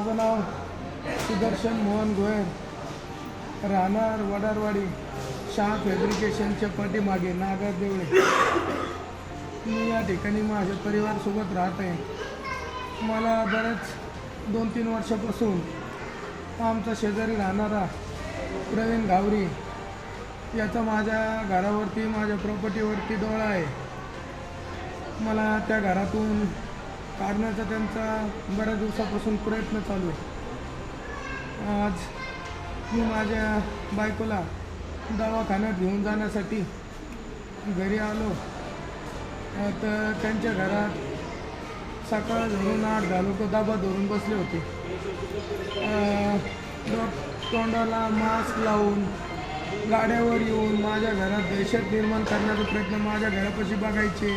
माझं नाव सुदर्शन मोहन गोयल. राहणार वडारवाडी शाह फॅब्रिकेशनच्या पाठीमागे नागर देवळे. मी या ठिकाणी माझ्या परिवारसोबत राहत. आहे मला बरेच दोन तीन वर्षापासून आमचा शेजारी राहणारा प्रवीण गावरी याचा माझ्या घरावरती माझ्या प्रॉपर्टीवरती डोळा आहे. मला त्या घरातून काढण्याचा त्यांचा बऱ्याच दिवसापासून प्रयत्न चालू आहे. आज मी माझ्या बायकोला दवाखान्यात घेऊन जाण्यासाठी घरी आलो. तर त्यांच्या घरात सकाळ धरून आठ दहा तो दाबा धरून बसले होते. तोंडाला मास्क लावून गाड्यावर येऊन माझ्या घरात दहशत निर्माण करण्याचा प्रयत्न माझ्या घरापाशी बघायचे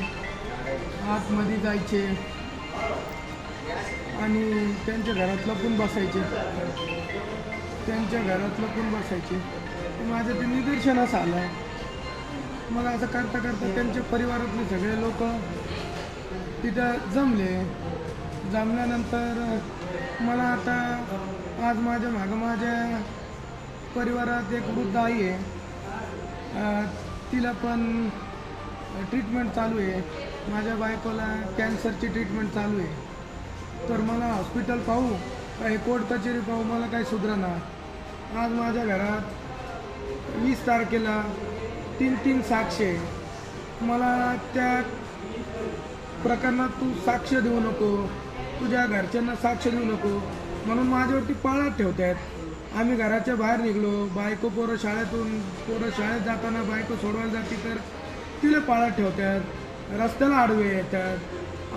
आतमध्ये जायचे. आणि त्यांच्या घरातलं पण बसायचे. त्यांच्या घरातलं पण बसायचे. माझं ते निदर्शनास आलं मग असं करता करता त्यांच्या परिवारातले सगळे लोक तिथं जमले. जमल्यानंतर मला आता आज माझ्या मागं माझ्या परिवारात एक वृद्ध आई आहे. तिला पण ट्रीटमेंट चालू आहे. माझ्या बायकोला कॅन्सरची ट्रीटमेंट चालू आहे. तर मला हॉस्पिटल पाहू का हे कोर्ट कचेरी पाहू मला काही सुधरणार आज माझ्या घरात वीस तारखेला तीन तीन साक्ष आहे. मला त्या प्रकरणात तू साक्ष देऊ नको तुझ्या घरच्यांना साक्ष देऊ नको. म्हणून माझ्यावरती पाळत ठेवतात. आम्ही घराच्या बाहेर निघलो बायको पोरं शाळेतून पोरं शाळेत जाताना बायको सोडवायला जाते तर तिला पाळत ठेवतात. रस्त्याला आडवे येतात.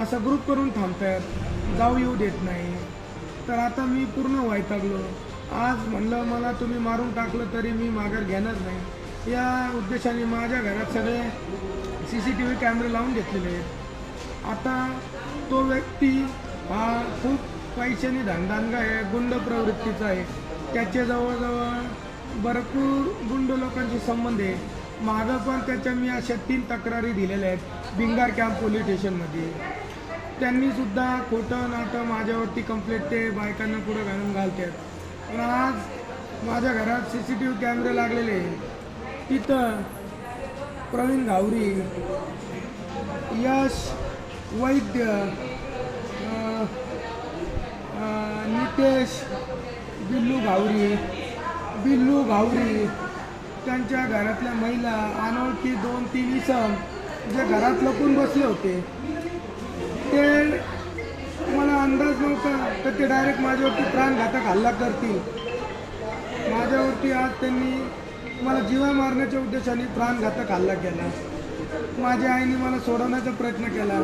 असं ग्रुप करून थांबतात. जाऊ येऊ देत नाही. तर आता मी पूर्ण वैतागलो. आज म्हणलं मला तुम्ही मारून टाकलं तरी मी माघार घेणार नाही. या उद्देशाने माझ्या घरात सगळे सी सी टी व्ही कॅमेरे लावून घेतलेले आहेत. आता तो व्यक्ती हा खूप पैशाने धनदानगा आहे गुंड प्रवृत्तीचा आहे. त्याचे जवळजवळ भरपूर गुंड लोकांशी संबंध आहे. मागं पण त्याच्या मी अशा तीन तक्रारी दिलेल्या आहेत बिंगार कॅम्प पोलीस स्टेशनमध्ये. त्यांनी सुद्धा खोटं नाटं माझ्यावरती कंप्लेंट ते बायकांना पुढं घालून घालतात. पण आज माझ्या घरात सी सी टी व्ही कॅमेरे लागलेले तिथं प्रवीण घावरी यश वैद्य नितेश बिल्लू घावरी बिल्लू घावरी त्यांच्या घरातल्या महिला अनोळखी दोन तीन इसम जे घरात लपून बसले होते. ते मला अंदाज नव्हता तर ते डायरेक्ट माझ्यावरती प्राणघातक हल्ला करतील. माझ्यावरती आज त्यांनी मला जीवा मारण्याच्या उद्देशाने प्राणघातक हल्ला केला. माझ्या आईने मला सोडवण्याचा प्रयत्न केला.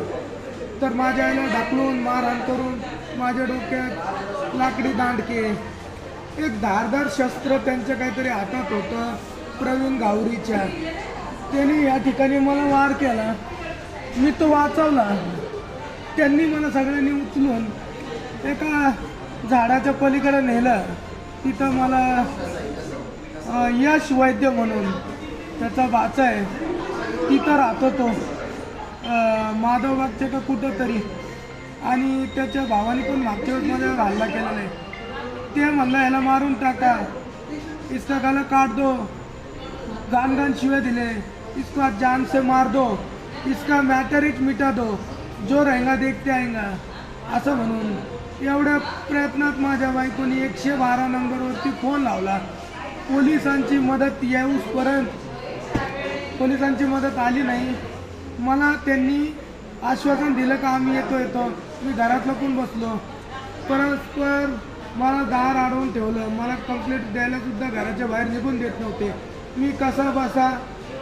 तर माझ्या आईला ढकलून मारहाण करून माझ्या डोक्यात लाकडी दांडके एक धारदार शस्त्र त्यांच्या काहीतरी हातात होतं. प्रवीण गावरीच्या. त्यांनी या ठिकाणी मला वार केला. मी तो वाचवला. त्यांनी मला सगळ्यांनी उचलून एका झाडाच्या पलीकडे नेलं. तिथं मला यश वैद्य म्हणून त्याचा बाचा आहे. तिथं राहतो तो. माधवबागच्या का कुठं तरी आणि त्याच्या भावाने पण मागच्या वेळेस माझ्यावर हल्ला केलेला आहे. ते म्हणलं ह्याला मारून टाका. इस्तकाला काढ दो. गान गान शिवे दिले. इसको आज जान से मार दो. इसका मॅटर इट मिटा दो. जो रहेगा देखते आएगा. असं म्हणून एवढ्या प्रयत्नात माझ्या बायकोनी एकशे बारा नंबरवरती फोन लावला. पोलिसांची मदत येऊसपर्यंत पोलिसांची मदत आली नाही. मला त्यांनी आश्वासन दिलं का आम्ही येतो येतो. मी घरात लपून बसलो. परस्पर मला दार अडवून ठेवलं. मला कंप्लेंट द्यायलासुद्धा घराच्या बाहेर निघून देत नव्हते. मी कसा बसा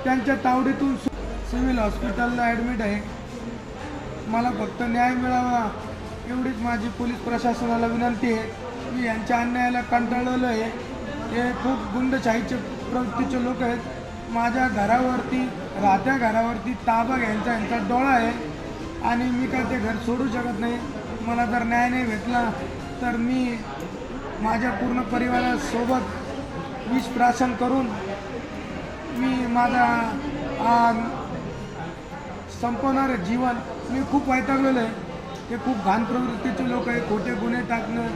त्यांच्या तावडीतून सिव्हिल हॉस्पिटलला ॲडमिट आहे. मला फक्त न्याय मिळावा एवढीच माझी पोलीस प्रशासनाला विनंती आहे. मी यांच्या अन्यायाला कंटाळलं आहे. हे खूप गुंडशाहीचे प्रवृत्तीचे लोक आहेत. माझ्या घरावरती राहत्या घरावरती ताबा घ्यायचा यांचा डोळा आहे. आणि मी काय ते घर सोडू शकत नाही. मला जर न्याय नाही भेटला तर मी माझ्या पूर्ण परिवारासोबत विष प्राशन करून मी माझा संपवणारं संपवणार आहे जीवन मी खूप वैतागलेलं आहे. ते खूप घाण प्रवृत्तीचे लोक आहे खोटे गुन्हे टाकणं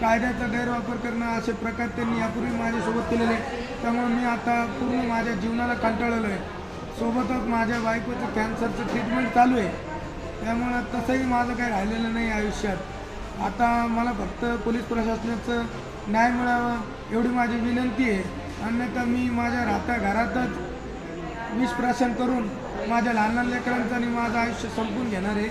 कायद्याचा गैरवापर करणं असे प्रकार त्यांनी यापूर्वी माझ्यासोबत केलेले आहे. त्यामुळे मी आता पूर्ण माझ्या जीवनाला कंटाळलेलो आहे. सोबतच माझ्या बायकोचं कॅन्सरचं ट्रीटमेंट चालू आहे. त्यामुळं तसंही माझं काही राहिलेलं नाही आयुष्यात. आता मला फक्त पोलीस प्रशासनाचं न्याय मिळावा एवढी माझी विनंती आहे. अन्यथा मी माझ्या राहत्या घरातच विष प्राशन करून माझ्या लहान लहान लेकरांचं आणि माझं आयुष्य संपून घेणार आहे.